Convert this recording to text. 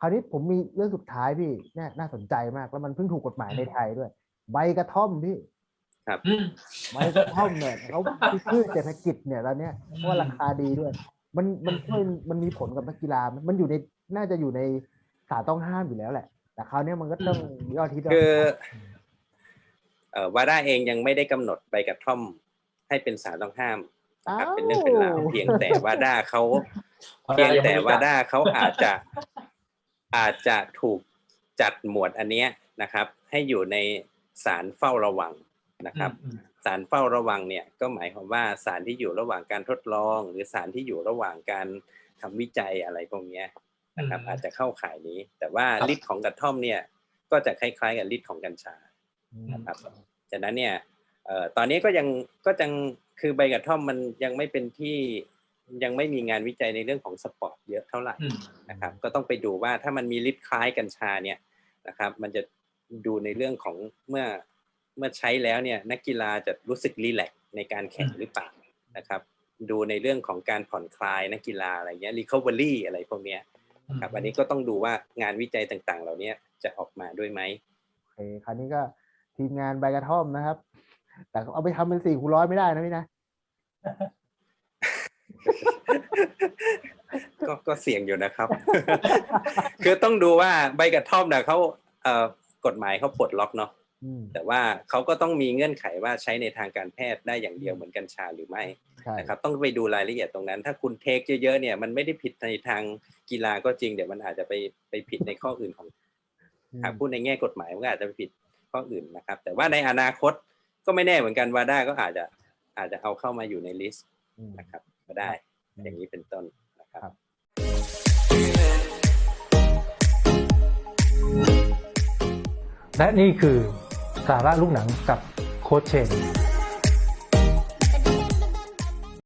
คราวนี้ผมมีเรื่องสุดท้ายพี่เนี่ยน่าสนใจมาก แล้วมันเพิ่งถูกกฎหมายในไทยด้วย ใบกระท่อมพี่อืมใบกระท่อมเนี่ยเขาพืชเศรษฐกิจเนี่ยตอนเนี้ยเพราะว่าราคาดีด้วย มันมันช่วยมันมีผลกับนักกีฬามันมันอยู่ในน่าจะอยู่ในสารต้องห้ามอยู่แล้วแหละ แต่คราวเนี้ยมันก็ต้องยอดฮิตยดคือฮิตเอ่อวาด้าเองยังไม่ได้กำหนดใบกระท่อมให้เป็นสารต้องห้ามนะครับอ้าวเป็นเรื่องเป็นราวเพียงแต่วาด้าเขาเพียงแต่วาด้าเขาอาจจะ อาจจะถูกจัดหมวดอันเนี้ยนะครับ ให้อยู่ในสารเฝ้าระวังนะครับอืมสารเฝ้าระวังเนี่ยก็หมายความว่าสารที่อยู่ระหว่างการทดลอง หรือสารที่อยู่ระหว่างการทำวิจัยอะไรพวกเนี้ยนะครับอืมอาจจะเข้าข่ายนี้ แต่ว่าฤทธิ์ของกระท่อมเนี่ยก็จะคล้ายๆกับฤทธิ์ของกัญชานะครับฉะนั้นเนี่ยเอ่อตอนนี้ก็ยังก็ยังคือใบกระท่อมมันยังไม่เป็นที่ ยังไม่มีงานวิจัยในเรื่องของสปอร์ตเยอะเท่าไหร่อืมนะครับ ก็ต้องไปดูว่าถ้ามันมีฤทธิ์คล้ายกัญชาเนี่ยนะครับ มันจะดูในเรื่องของเมื่อเมื่อใช้แล้วเนี่ยนักกีฬาจะรู้สึกรีแลกซ์ในการแข่งหรือเปล่านะครับ ดูในเรื่องของการผ่อนคลายนักกีฬาอะไรเงี้ย recovery อะไรพวกเนี้ยครับอันนี้ก็ต้องดูว่างานวิจัยต่างๆ เหล่านี้จะออกมาด้วยไหมโอเคคราวนี้ก็ทีมงานใบกระท่อมนะครับ แต่เอาไปทำเป็นสี่คูณร้อยไม่ได้นะพี่นะ ก็ก็เสี่ยงอยู่นะครับ คือต้องดูว่าใบกระท่อมนะเขาเอ่อกฎหมายเขาปลดล็อกเนาะอืมแต่ว่าเขาก็ต้องมีเงื่อนไขว่าใช้ในทางการแพทย์ได้อย่างเดียวเหมือนกัญชาหรือไม่ใช่นะครับต้องไปดูรายละเอียดตรงนั้น ถ้าคุณเทคเยอะๆเนี่ยมันไม่ได้ผิดในทางกีฬาก็จริงเดี๋ยวมันอาจจะไปไปผิดในข้ออื่นของอืมหากพูดในแง่กฎหมายมันก็อาจจะไปผิดข้ออื่นนะครับ แต่ว่าในอนาคตก็ไม่แน่เหมือนกันวาด้าก็อาจจะอาจจะเอาเข้ามาอยู่ในลิสต์อืมนะครับ ก็ได้ อย่างนี้เป็นต้นนะครับครับและนี่คือสาระลูกหนังกับโค้ชเชน